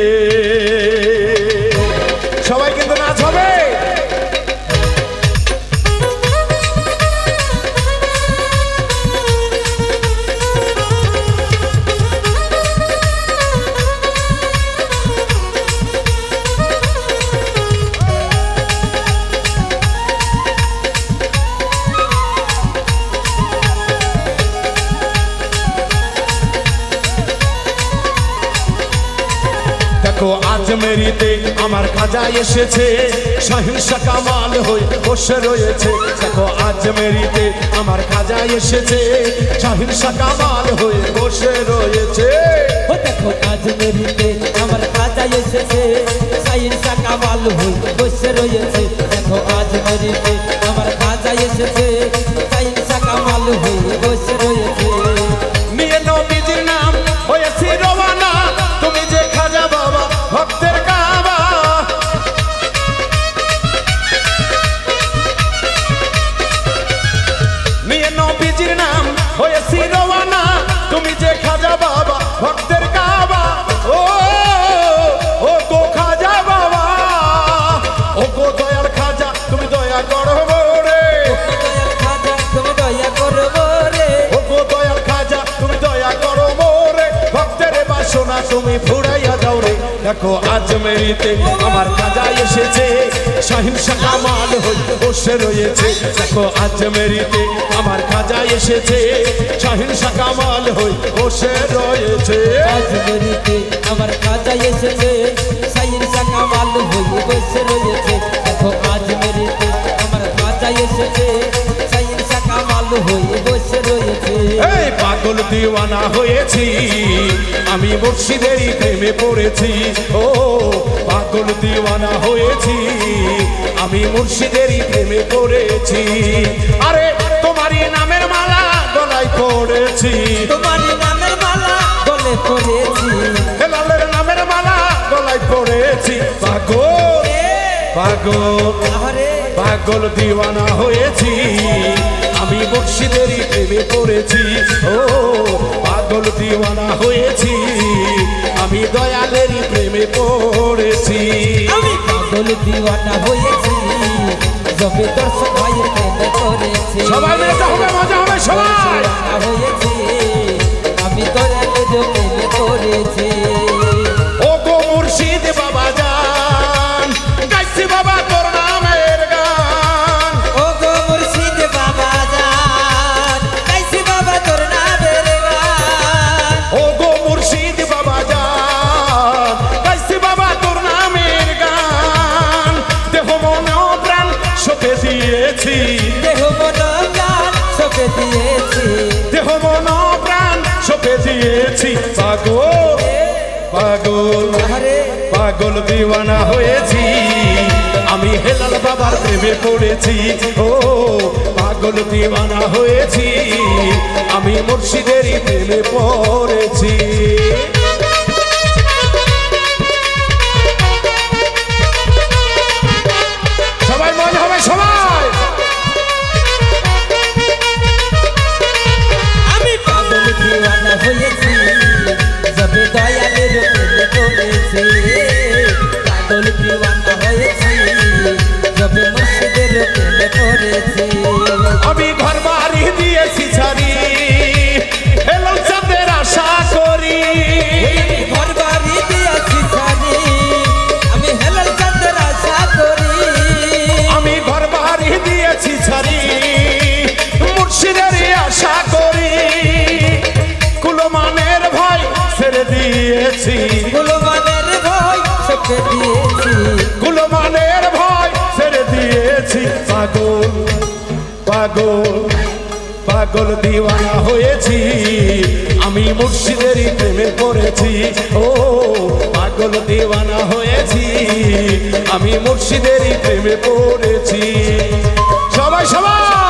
সবাই দেখো, আজ মেরিতে আমার খাজা এসেছে। সহিংসা কামাল হয়ে বসে রয়েছে। দেখো, আজ মেরিতে আমার খাজা এসেছে। সহিংসা কামাল হয়ে বসে রয়েছে। দেখো, আজ মেরিতে আমার কাজা এসেছে। সাইন্সা কামাল হয়ে বসে রয়েছে। দেখো, আজ মেরিতে আমার কাজা এসেছে। সাইন্সা কামাল হয়ে বসে রয়েছে। বাসনা তুমি ফুরাইয়া দাও রে। দেখো, আজ মেরিতে আমার খাজা এসেছে। সহিংসা কামাল হই বসে রয়েছে। দেখো, আজ মেরিতে আমার খাজা এসেছে। সহিংসা কামাল হই বসে রয়েছে। আজ মেরিতে আমার কাজা এসেছে। সাইন্সা কামাল হই বসে রয়েছে। দেখো, আজ মেরিতে আমার কাজা এসেছে। কামাল হই বসে রয়েছে। এই পাগল দিওয়ানা হয়েছি আমি মুর্শিদেরই প্রেমে পড়েছি। ও পাগল দিওয়ানা হয়েছি আমি মুর্শিদেরই প্রেমে পড়েছি। আরে তোমারই নামের মালা গলায় পড়েছি। তোমারই নামের মালা গলে পড়েছি। হেলালের নামের মালা গলায় পড়েছি। পাগল পাগল আরে পাগল দিওয়ানা হয়েছি। আমি মুর্শিদেরই প্রেমে পড়েছি। ও পাগল দিওয়ানা হয়েছি। আমি দয়ালেরই প্রেমে পড়েছি। আমি পাগল দিওয়ানা হয়েছি যবে দর্শক ভাইয়ের প্রেমে করেছি সবাই মিলে তো হবে মজা হবে সবাই! হয়েছি আমি দয়ালের প্রেমে করেছি পাগল দিওয়ানা হয়েছি। আমি হেলাল বাবার প্রেমে পড়েছি। ও, পাগল দিওয়ানা হয়েছি। আমি মুর্শিদেরই প্রেমে পড়েছি। পাগল পাগল পাগল দিওয়ানা হয়েছি। আমি মুর্শিদেরই প্রেমে পড়েছি। ও, পাগল দিওয়ানা হয়েছি। আমি মুর্শিদেরই প্রেমে পড়েছি। সবাই সবাই!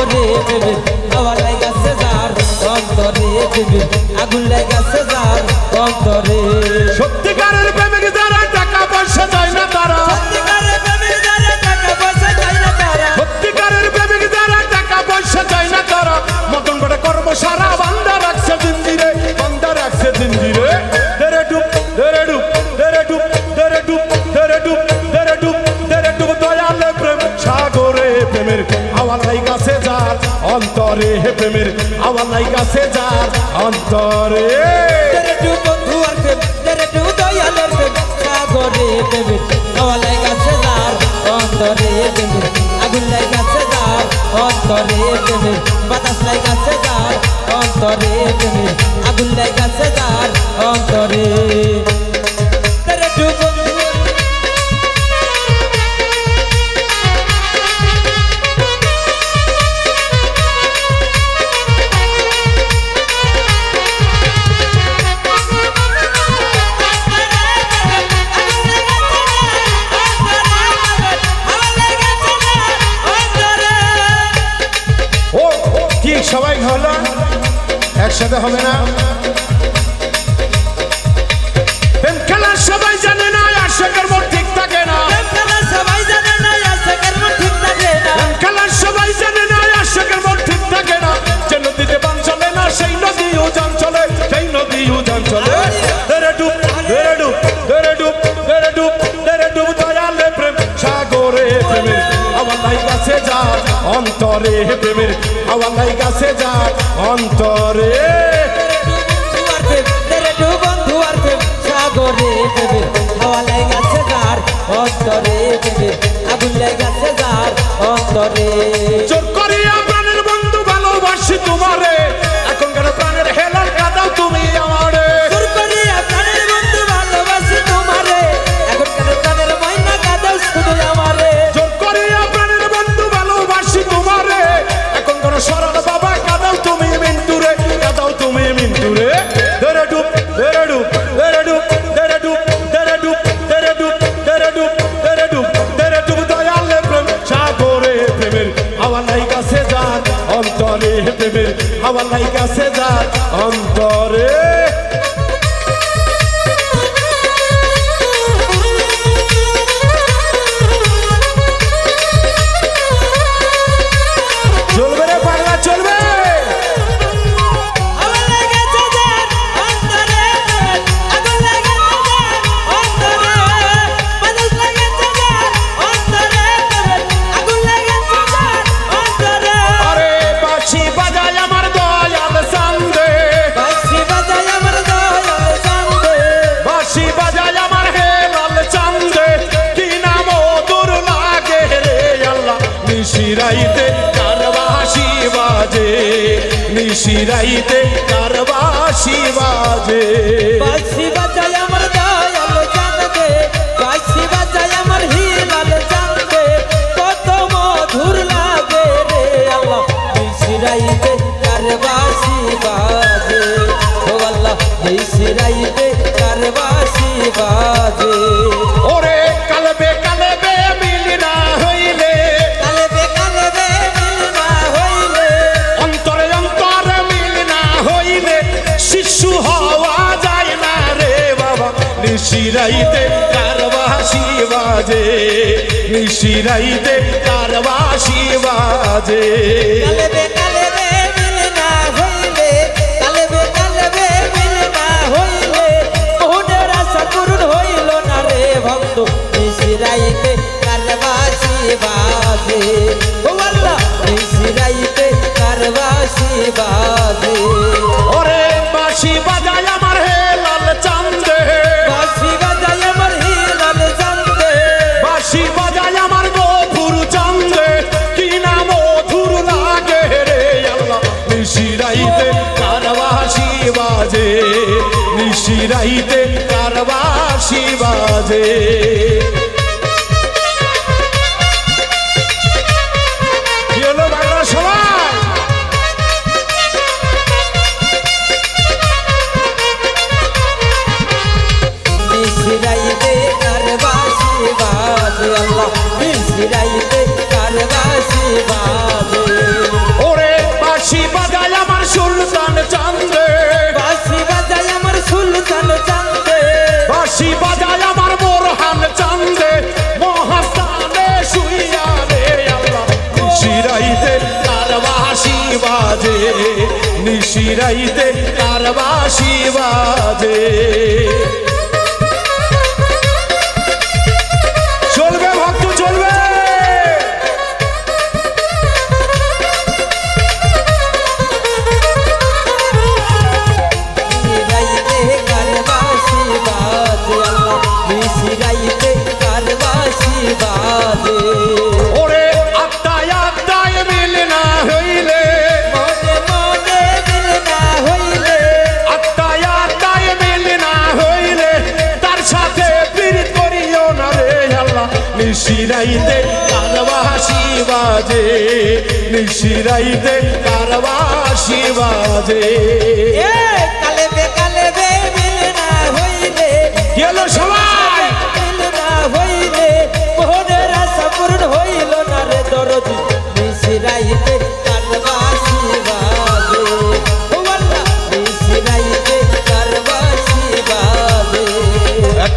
অন্তরে দেবে হাওয়া লাগাছে যার অন্তরে দেবে আগুন লাগাছে যার অন্তরে সত্যিকারের প্রেমিক যারা টাকা পয়সা চায় না তারা সত্যিকারের প্রেমিক যারা টাকা পয়সা চায় না তারা মতন করে কর্ম সারা বান্দা রাখছে জিন্দিরে বান্দা রাখছে জিন্দিরে ধরে ডুব ধরে ডুব ধরে ডুব ধরে ডুব ধরে ডুব ধরে ডুব ধরে ডুব দয়ালে প্রেম সাগরে প্রেমের আওয়াজ যার অন্তরে হে প্রেমের আমার নাই কাছে যার অন্তরে। বন্ধু আছে দয়ালের প্রেম, সাগরে প্রেমের আমার নাই কাছে যার অন্তরে প্রেমের, আগুন নাই কাছে যার অন্তরে প্রেমের, বাতাস যার অন্তরে। অন্তরে। সাগরে দেবে হাওয়া লাগাছে যার অন্তরে দেবে আগুন লাগাছে যার অন্তরে জোর করিয়া প্রাণের বন্ধু ভালোবাসি তোমারে। হওয়ার লাইকা আছে যার অন্তরে। রাইতে কারবাসি বাজে নিশি রাইতে কারবাসি বাজে। বাজে। ও আল্লাহ নিশি রাইতে কারবাসি বাজে। fazer. এই নিশিরাইতে কারবাসি বাজে। নিশিরাইতে কারবাসি বাজে নিশিরাইতে কারবাসি বাজে। কালেবে কালেবে মিল না হইলে গেল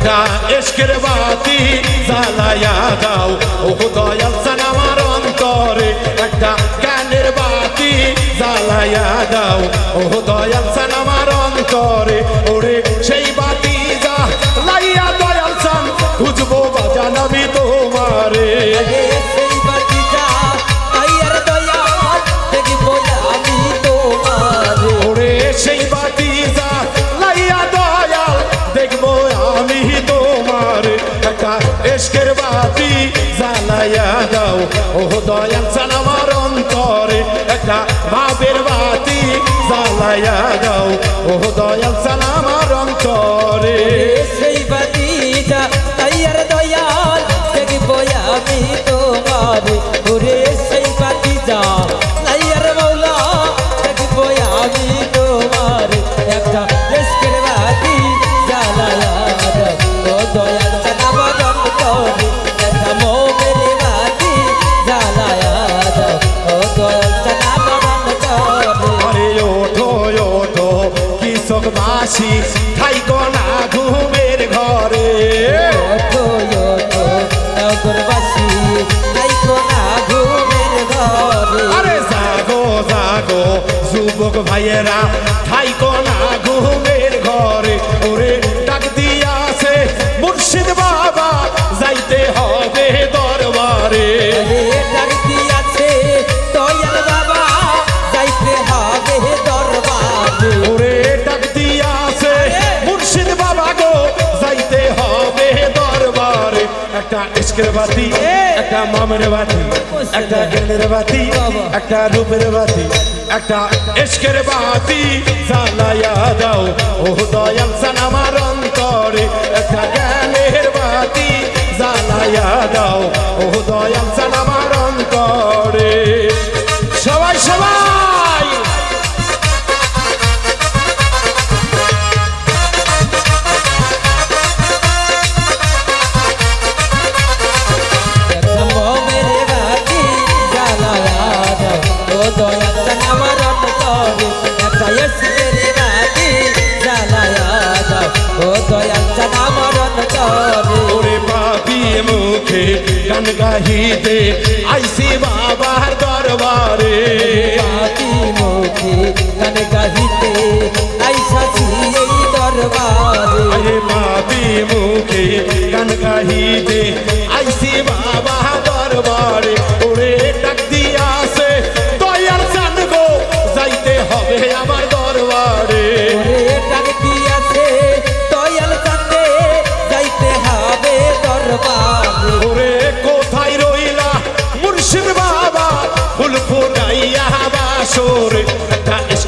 একটা এসকের বাতি জ্বালায়া দাও। ও দয়াল সান অন্তরে একটা কানের বাতি জ্বালায়া দাও। ও দয়াল সান অন্তরে, ওরে সেই এসকের বাতি জ্বালাইয়া দাও। ও দয়াল সান আমার অন্তরে একটা ভাবের বাতি জ্বালাইয়া দাও। ও দয়াল আমার অন্তরে সেই বাতিটা আইয়ার দয়াল মাসি খাইকো না ঘুমের ঘরে। নগরবাসী না ঘুমের ঘরে। আরে জাগো জাগো যুবক ভাইয়েরা খাইকো না একটা ইস্কের বাতি একটা মামের বাতি একটা জ্ঞানের বাতি একটা রূপের বাতি একটা ইস্কের বাতি জ্বালায়া দাও ও দয়াল সান আমার জ্বালায়া দাও। ও দয়াল আমার অন্তরে ওরে পাপি মুখে গান গাহিতে আইসি বাবার দরবারে। পাতি মুখে গান গাহিতে আইসাছি এই দরবারে। আরে পাপি মুখে গান গাহিতে আইসি বাবা দরবারে।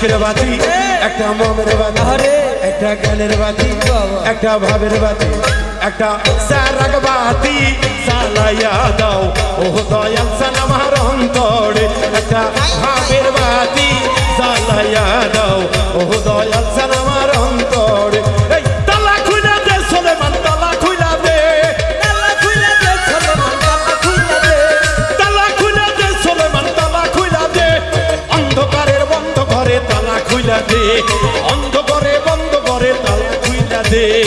একটা ইস্কের বাতি একটা মমের বাতি আরে একটা জ্ঞানের বাতি। একটা ভাবের বাতি একটা সারাগ বাতি। সালাইয়া দাও ও দয়াল সালাম আমার অন্তরে একটা ভাবের বাতি। সালাইয়া ঘরে